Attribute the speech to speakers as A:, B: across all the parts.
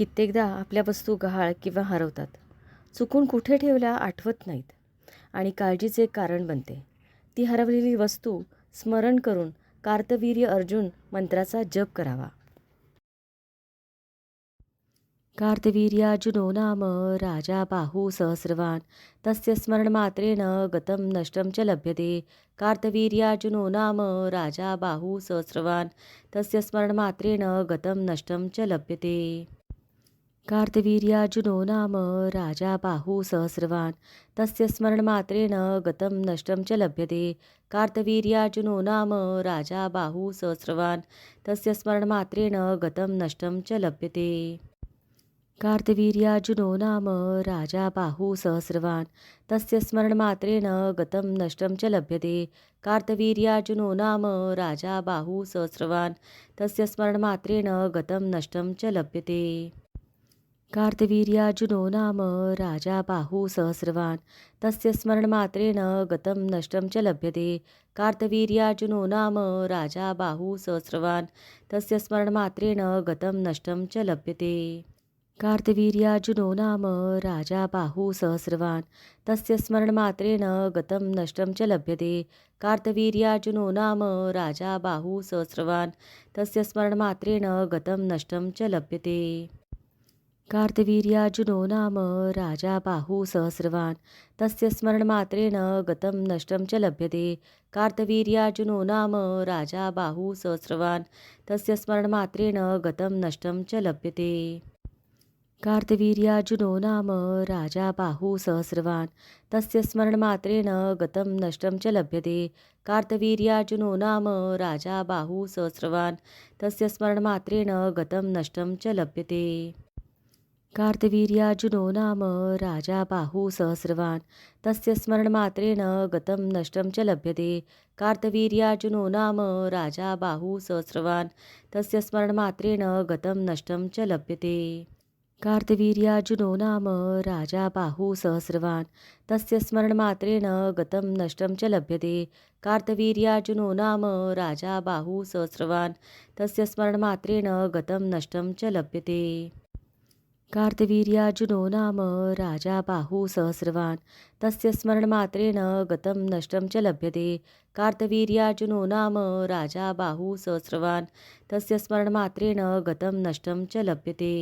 A: कित्येकदा आपल्या वस्तू गहाळ किंवा हरवतात. चुकून कुठे ठेवल्या आठवत नाहीत. आणि काळजीचे कारण बनते. ती हरवलेली वस्तू स्मरण करून कार्तवीर्य अर्जुन मंत्राचा जप करावा. कार्तवीर्यार्जुनो नाम राजा बाहू सहस्रवान तस्य स्मरणमात्रेण गतं नष्टं च लभ्यते. कार्तवीर्यार्जुनो नाम राजा बाहू सहस्रवान तस्य स्मरणमात्रेण गतं नष्टं च लभ्यते. कार्तवीर्यार्जुनो नाम राजा बाहुसहस्रवान् तस्य स्मरणमात्रेण गतं नष्टं च लभ्यते। कार्तवीर्यार्जुनो नाम राजा बाहुसहस्रवान् तस्य स्मरणमात्रेण गतं नष्टं च लभ्यते। कार्तवीर्यार्जुनो नाम राजा बाहुसहस्रवान् तस्य स्मरणमात्रेण गतं नष्टं च लभ्यते। कार्तवीर्यार्जुनो नाम राजा बाहुसहस्रवान् तस्य स्मरणमात्रेण गतं नष्टं च लभ्यते। कार्तवीर्यार्जुनो नाम राजा बाहू सहस्रवान। तस्य स्मरणमात्रेण गतं नष्टं च लभ्यते। कार्तवीर्यार्जुनो नाम राजा बाहू सहस्रवान। तस्य स्मरणमात्रेण गतं नष्टं च लभ्यते। कार्तवीर्यार्जुनो नाम राजा बाहू सहस्रवान। तस्य स्मरणमात्रेण गतं नष्टं च लभ्यते। कार्तवीर्यार्जुनो नाम राजा बाहू सहस्रवान। तस्य स्मरणमात्रेण गतं नष्टं च लभ्यते। कार्तवीर्यार्जुनो नाम राजा बाहू तस्य स्मरणमात्रेण गतं नष्टं च लभ्यते। कार्तवीर्यार्जुनो नाम राजा बाहुसहस्रवान् तस्य स्मरणमात्रेण गतं नष्टं च लभ्यते। कार्तवीर्यार्जुनो नाम राजा बाहू तस्य स्मरणमात्रेण गतं नष्टं च लभ्यते। कार्तवीर्यार्जुनो नाम राजा बाहुसहस्रवान् तस्य स्मरणमात्रेण गतं नष्टं च लभ्यते। कार्तवीर्यार्जुनो नाम राजा बाहू सहस्रवान्। तस्य स्मरणमात्रेण गतं नष्टं च लभ्यते। कार्तवीर्यार्जुनो नाम राजा बाहू सहस्रवान्। तस्य स्मरणमात्रेण गतं नष्टं च लभ्यते। कार्तवीर्यार्जुनो नाम राजा बाहू सहस्रवान्। तस्य स्मरणमात्रेण गतं नष्टं च लभ्यते। कार्तवीर्यार्जुनो नाम राजा बाहू सहस्रवान्। तस्य स्मरणमात्रेण गतं नष्टं च लभ्यते। कार्तवीर्यार्जुनो नाम राजा बाहू सहस्रवान। तस्य स्मरणमात्रेण गतं नष्टं च लभ्यते। कार्तवीर्यार्जुनो नाम राजा बाहू सहस्रवान। तस्य स्मरणमात्रेण गतं नष्टं च लभ्यते।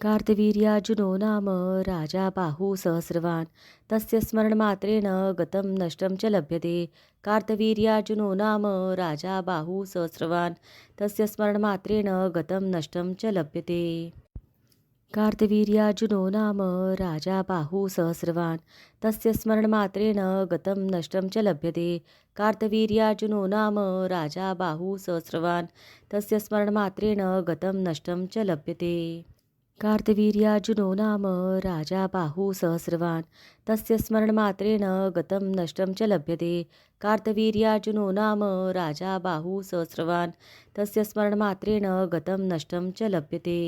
A: कार्तवीर्यार्जुनो नाम राजा बाहू सहस्रवान। तस्य स्मरणमात्रेण गतं नष्टं च लभ्यते। कार्तवीर्यार्जुनो नाम राजा बाहू सहस्रवान। तस्य स्मरणमात्रेण गतं नष्टं च लभ्यते। कार्तवीर्यार्जुनो नाम राजा बाहू तस्य स्मरणमात्रेण गतं नष्टं च लभ्यते। कार्तवीर्यार्जुनो नाम राजा बाहुसहस्रवान् तस्य स्मरणमात्रेण गतं नष्टं च लभ्यते। कार्तवीर्यार्जुनो नाम राजा बाहू तस्य स्मरणमात्रेण गतं नष्टं च लभ्यते। कार्तवीर्यार्जुनो नाम राजा बाहुसहस्रवान् तस्य स्मरणमात्रेण गतं नष्टं च लभ्यते।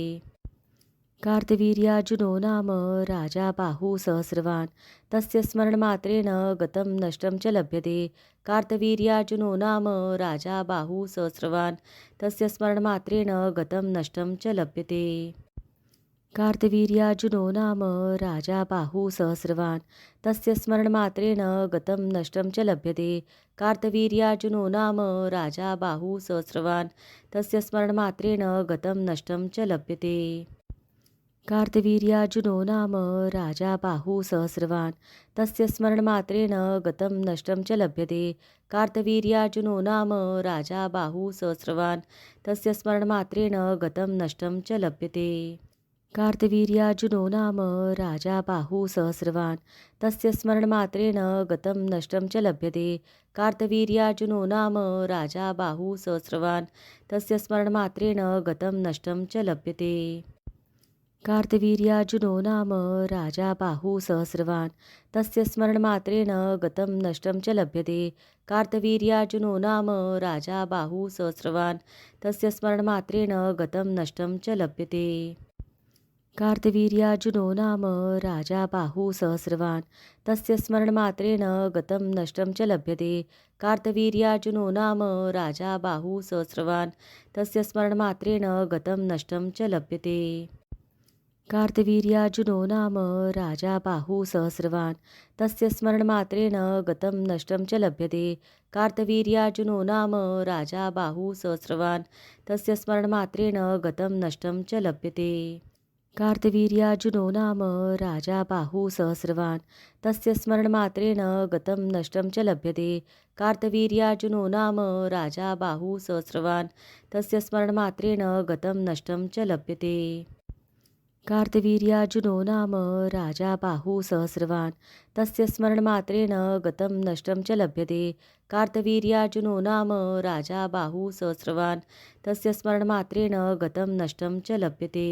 A: कार्तवीर्यार्जुनो नाम राजा बाहू सहस्रवान्। तस्य स्मरणमात्रेण गतं नष्टं च लभ्यते। कार्तवीर्यार्जुनो नाम राजा बाहू सहस्रवान्। तस्य स्मरणमात्रेण गतं नष्टं च लभ्यते। कार्तवीर्यार्जुनो नाम राजा बाहू सहस्रवान्। तस्य स्मरणमात्रेण गतं नष्टं च लभ्यते। कार्तवीर्यार्जुनो नाम राजा बाहू सहस्रवान्। तस्य स्मरणमात्रेण गतं नष्टं च लभ्यते। कार्तवीर्यार्जुनो नाम राजा बाहू तस्य स्मरणमात्रेण गतं नष्टं च लभ्यते। कार्तवीर्यार्जुनो नाम राजा बाहुसहस्रवान् तस्य स्मरणमात्रेण गतं नष्टं च लभ्यते। कार्तवीर्यार्जुनो नाम राजा बाहू तस्य स्मरणमात्रेण गतं नष्टं च लभ्यते। कार्तवीर्यार्जुनो नाम राजा बाहुसहस्रवान् तस्य स्मरणमात्रेण गतं नष्टं च लभ्यते। कार्तवीर्यार्जुनो नाम राजा बाहू सहस्रवान्। तस्य स्मरणमात्रेण गतं नष्टं च लभ्यते। कार्तवीर्यार्जुनो नाम राजा बाहू सहस्रवान्। तस्य स्मरणमात्रेण गतं नष्टं च लभ्यते। कार्तवीर्यार्जुनो नाम राजा बाहू सहस्रवान्। तस्य स्मरणमात्रेण गतं नष्टं च लभ्यते। कार्तवीर्यार्जुनो नाम राजा बाहू सहस्रवान्। तस्य स्मरणमात्रेण गतं नष्टं च लभ्यते। कार्तवीर्यार्जुनो नाम राजा बाहू सहस्रवान्। तस्य स्मरणमात्रेण गतं नष्टं च लभ्यते। कार्तवीर्यार्जुनो नाम राजा बाहू सहस्रवान्। तस्य स्मरणमात्रेण गतं नष्टं च लभ्यते। कार्तवीर्यार्जुनो नाम राजा बाहू सहस्रवान्। तस्य स्मरणमात्रेण गतं नष्टं च लभ्यते। कार्तवीर्यार्जुनो नाम राजा बाहू सहस्रवान्। तस्य स्मरणमात्रेण गतं नष्टं च लभ्यते। कार्तवीर्यार्जुनो नाम राजा बाहू सहस्रवान्। तस्य स्मरणमात्रेण गतं नष्टं च लभ्यते। कार्तवीर्यार्जुनो नाम राजा बाहू सहस्रवान्। तस्य स्मरणमात्रेण गतं नष्टं च लभ्यते।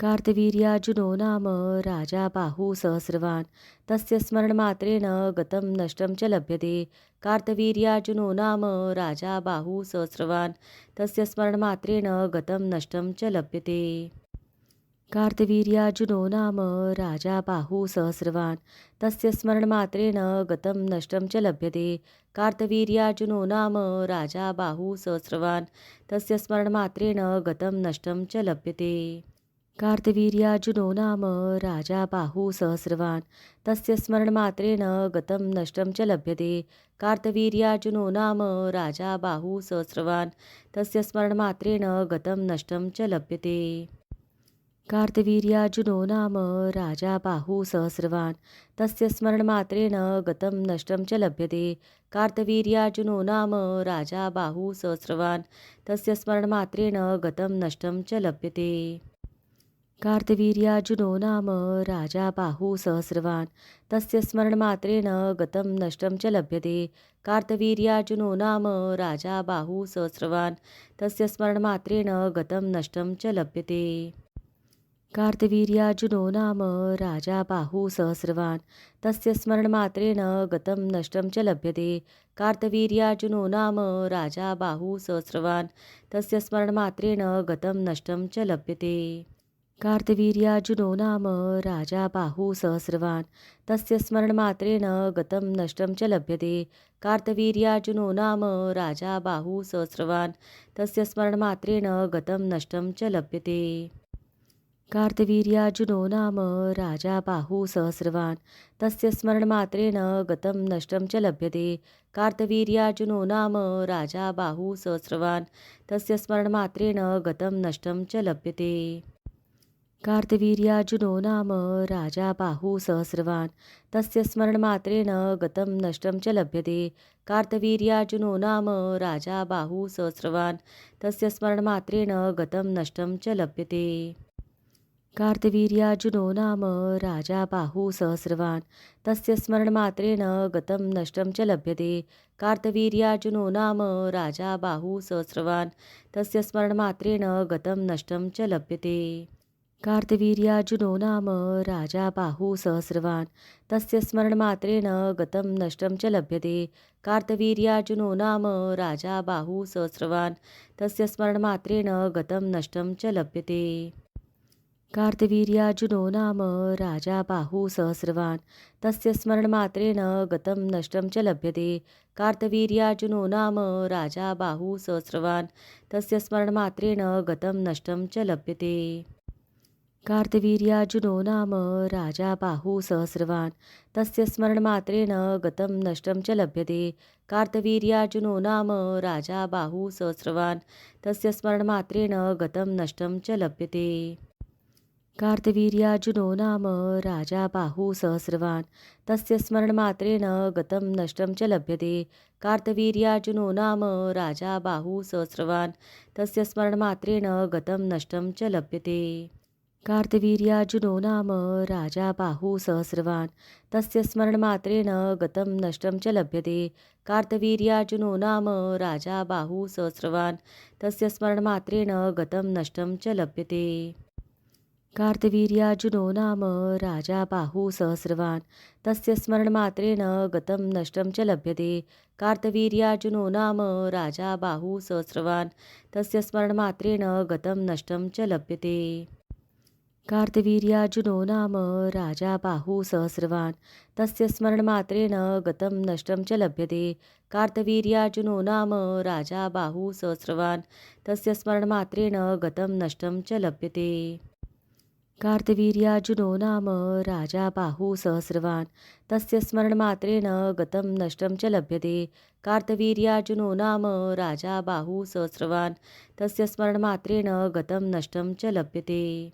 A: कार्तवीर्यार्जुनो नाम राजा बाहू सहस्रवान्। तस्य स्मरणमात्रेण गतं नष्टं च लभ्यते। कार्तवीर्यार्जुनो नाम राजा बाहू सहस्रवान्। तस्य स्मरणमात्रेण गतं नष्टं च लभ्यते। कार्तवीर्यार्जुनो नाम राजा बाहू सहस्रवान्। तस्य स्मरणमात्रेण गतं नष्टं च लभ्यते। कार्तवीर्यार्जुनो नाम राजा बाहू सहस्रवान्। तस्य स्मरणमात्रेण गतं नष्टं च लभ्यते। कार्तवीर्यार्जुनो नाम राजा बाहू सहस्रवान्। तस्य स्मरणमात्रेण गतं नष्टं च लभ्यते। कार्तवीर्यार्जुनो नाम राजा बाहू सहस्रवान्। तस्य स्मरणमात्रेण गतं नष्टं च लभ्यते। कार्तवीर्यार्जुनो नाम राजा बाहुसहस्रवान् तस्य स्मरणमात्रेण गतं नष्टं च लभ्यते। कार्तवीर्यार्जुनो नाम राजा बाहुसहस्रवान् तस्य स्मरणमात्रेण गतं नष्टं च लभ्यते। कार्तवीर्यार्जुनो नाम राजा बाहुसहस्रवान् तस्य स्मरणमात्रेण गतं नष्टं च लभ्यते। कार्तवीर्यार्जुनो नाम राजा बाहुसहस्रवान् तस्य स्मरणमात्रेण गतं नष्टं च लभ्यते। कार्तवीर्यार्जुनो नाम राजा बाहू सहस्रवान्। तस्य स्मरणमात्रेण गतं नष्टं च लभ्यते। कार्तवीर्यार्जुनो नाम राजा बाहू सहस्रवान्। तस्य स्मरणमात्रेण गतं नष्टं च लभ्यते। कार्तवीर्यार्जुनो नाम राजा बाहू सहस्रवान्। तस्य स्मरणमात्रेण गतं नष्टं च लभ्यते। कार्तवीर्यार्जुनो नाम राजा बाहू सहस्रवान्। तस्य स्मरणमात्रेण गतं नष्टं च लभ्यते। कार्तवीर्यार्जुनो नाम राजा बाहू सहस्रवान्। तस्य स्मरणमात्रेण गतं नष्टं च लभ्यते। कार्तवीर्यार्जुनो नाम राजा बाहू सहस्रवान्। तस्य स्मरणमात्रेण गतं नष्टं च लभ्यते। कार्तवीर्यार्जुनो नाम राजा बाहू सहस्रवान्। तस्य स्मरणमात्रेण गतं नष्टं च लभ्यते। कार्तवीर्यार्जुनो नाम राजा बाहू सहस्रवान्। तस्य स्मरणमात्रेण गतं नष्टं च लभ्यते। कार्तवीर्यार्जुनो नाम राजा बाहू सहस्रवान्। तस्य स्मरणमात्रेण गतं नष्टं च लभ्यते। कार्तवीर्यार्जुनो नाम राजा बाहू सहस्रवान्। तस्य स्मरणमात्रेण गतं नष्टं च लभ्यते। कार्तवीर्यार्जुनो नाम राजा बाहू सहस्रवान्। तस्य स्मरणमात्रेण गतं नष्टं च लभ्यते। कार्तवीर्यार्जुनो नाम राजा बाहू सहस्रवान्। तस्य स्मरणमात्रेण गतं नष्टं च लभ्यते। कार्तवीर्यार्जुनो नाम राजा बाहू सहस्रवान्। तस्य स्मरणमात्रेण गतं नष्टं च लभ्यते। कार्तवीर्यार्जुनो नाम राजा बाहू सहस्रवान्। तस्य स्मरणमात्रेण गतं नष्टं च लभ्यते। कार्तवीर्यार्जुनो नाम राजा बाहू सहस्रवान्। तस्य स्मरणमात्रेण गतं नष्टं च लभ्यते। कार्तवीर्यार्जुनो नाम राजा बाहू सहस्रवान्। तस्य स्मरणमात्रेण गतं नष्टं च लभ्यते। कार्तवीर्यार्जुनो नाम राजा बाहू सहस्रवान्. तस्य स्मरणमात्रेण गतं नष्टं च लभ्यते. कार्तवीर्यार्जुनो नाम राजा बाहू सहस्रवान्. तस्य स्मरणमात्रेण गतं नष्टं च लभ्यते. कार्तवीर्यार्जुनो नाम राजा बाहू सहस्रवान्. तस्य स्मरणमात्रेण गतं नष्टं च लभ्यते. कार्तवीर्यार्जुनो नाम राजा बाहू सहस्रवान्. तस्य स्मरणमात्रेण गतं नष्टं च लभ्यते. कार्तवीर्यार्जुनो नाम राजा बाहू सहस्रवान्. तस्य स्मरणमात्रेण गतं नष्टं च लभ्यते. कार्तवीर्यार्जुनो नाम राजा बाहू सहस्रवान्. तस्य स्मरणमात्रेण गतं नष्टं च लभ्यते. कार्तवीर्यार्जुनो नाम राजा बाहू सहस्रवान्. तस्य स्मरणमात्रेण गतं नष्टं च लभ्यते. कार्तवीर्यार्जुनो नाम राजा बाहू सहस्रवान्. तस्य स्मरणमात्रेण गतं नष्टं च लभ्यते. कार्तवीर्यार्जुनो नाम राजा बाहू सहस्रवान्. तस्य स्मरणमात्रेण गतं नष्टं च लभ्यते. कार्तवीर्यार्जुनो नाम राजा बाहू सहस्रवान्. तस्य स्मरणमात्रेण गतं नष्टं च लभ्यते.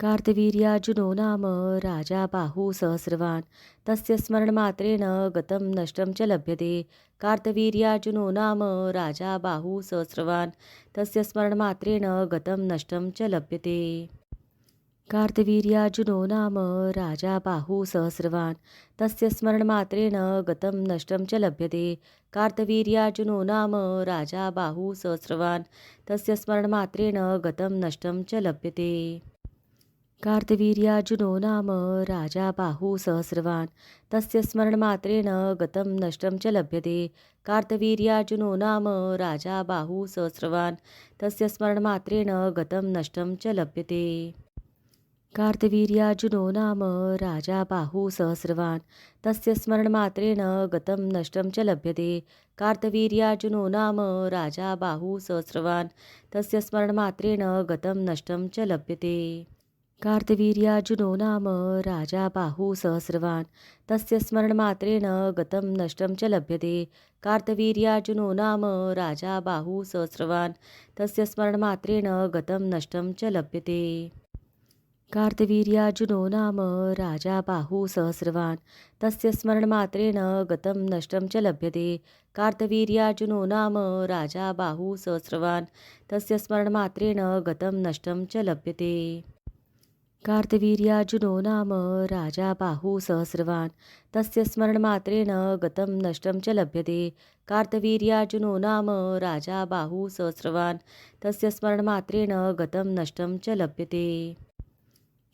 A: कार्तवीर्यार्जुनो नाम राजा बाहू सहस्रवान्. तस्य स्मरणमात्रेण गतं नष्टं च लभ्यते. कार्तवीर्यार्जुनो नाम राजा बाहू सहस्रवान्. तस्य स्मरणमात्रेण गतं नष्टं च लभ्यते. कार्तवीर्यार्जुनो नाम राजा बाहू सहस्रवान्। तस्य स्मरणमात्रेण गतं नष्टं च लभ्यते। कार्तवीर्यार्जुनो नाम राजा बाहू सहस्रवान्। तस्य स्मरणमात्रेण गतं नष्टं च लभ्यते। कार्तवीर्यार्जुनो नाम राजा बाहू सहस्रवान्। तस्य स्मरणमात्रेण गतं नष्टं च लभ्यते। कार्तवीर्यार्जुनो नाम राजा बाहू सहस्रवान्। तस्य स्मरणमात्रेण गतं नष्टं च लभ्यते। कार्तवीर्यार्जुनो नाम राजा बाहू सहस्रवान्। तस्य स्मरणमात्रेण गतं नष्टं च लभ्यते। कार्तवीर्यार्जुनो नाम राजा बाहू सहस्रवान्। तस्य स्मरणमात्रेण गतं नष्टं च लभ्यते। कार्तवीर्यार्जुनो नाम राजा बाहू सहस्रवान्। तस्य स्मरणमात्रेण गतं नष्टं च लभ्यते। कार्तवीर्यार्जुनो नाम राजा बाहू सहस्रवान्। तस्य स्मरणमात्रेण गतं नष्टं च लभ्यते। कार्तवीर्यार्जुनो नाम राजा बाहू सहस्रवान्. तस्य स्मरणमात्रेण गतं नष्टं च लभ्यते. कार्तवीर्यार्जुनो नाम राजा बाहू सहस्रवान्. तस्य स्मरणमात्रेण गतं नष्टं च लभ्यते. कार्तवीर्यार्जुनो नाम राजा बाहू सहस्रवान्. तस्य स्मरणमात्रेण गतं नष्टं च लभ्यते. कार्तवीर्यार्जुनो नाम राजा बाहू सहस्रवान्. तस्य स्मरणमात्रेण गतं नष्टं च लभ्यते.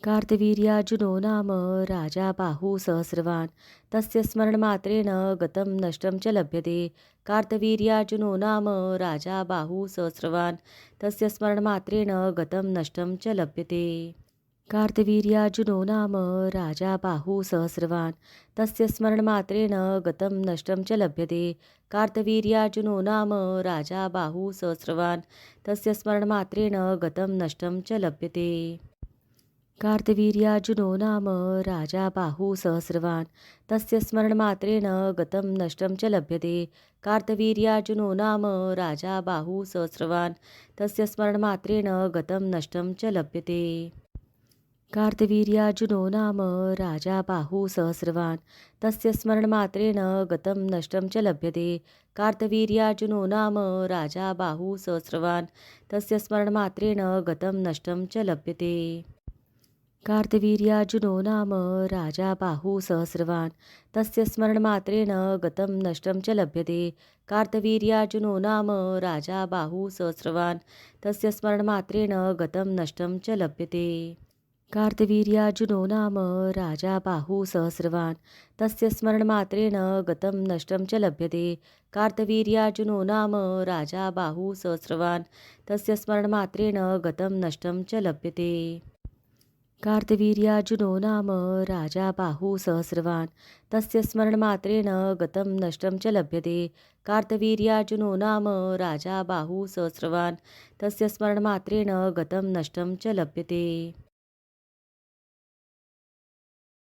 A: कार्तवीर्यार्जुनो नाम राजा बाहू सहस्रवान्। तस्य स्मरणमात्रेण गतं नष्टं च लभ्यते। कार्तवीर्यार्जुनो नाम राजा बाहू सहस्रवान्। तस्य स्मरणमात्रेण गतं नष्टं च लभ्यते। कार्तवीर्यार्जुनो नाम राजा बाहू सहस्रवान्। तस्य स्मरणमात्रेण गतं नष्टं च लभ्यते। कार्तवीर्यार्जुनो नाम राजा बाहू सहस्रवान्। तस्य स्मरणमात्रेण गतं नष्टं च लभ्यते। कार्तवीर्यार्जुनो नाम राजा बाहू सहस्रवान्। तस्य स्मरणमात्रेण गतं नष्टं च लभ्यते। कार्तवीर्यार्जुनो नाम राजा बाहू सहस्रवान्। तस्य स्मरणमात्रेण गतं नष्टं च लभ्यते। कार्तवीर्यार्जुनो नाम राजा बाहू सहस्रवान्। तस्य स्मरणमात्रेण गतं नष्टं च लभ्यते। कार्तवीर्यार्जुनो नाम राजा बाहू सहस्रवान्। तस्य स्मरणमात्रेण गतं नष्टं च लभ्यते। कार्तवीर्यार्जुनो नाम राजा बाहू सहस्रवान्। तस्य स्मरणमात्रेण गतं नष्टं च लभ्यते। कार्तवीर्यार्जुनो नाम राजा बाहू सहस्रवान्। तस्य स्मरणमात्रेण गतं नष्टं च लभ्यते। कार्तवीर्यार्जुनो नाम राजा बाहू सहस्रवान्। तस्य स्मरणमात्रेण गतं नष्टं च लभ्यते। कार्तवीर्यार्जुनो नाम राजा बाहू सहस्रवान्। तस्य स्मरणमात्रेण गतं नष्टं च लभ्यते। कार्तवीर्यार्जुनो नाम राजा बाहू सहस्रवान्। तस्य स्मरणमात्रेण गतं नष्टं च लभ्यते। कार्तवीर्यार्जुनो नाम राजा बाहू सहस्रवान्। तस्य स्मरणमात्रेण गतं नष्टं च लभ्यते।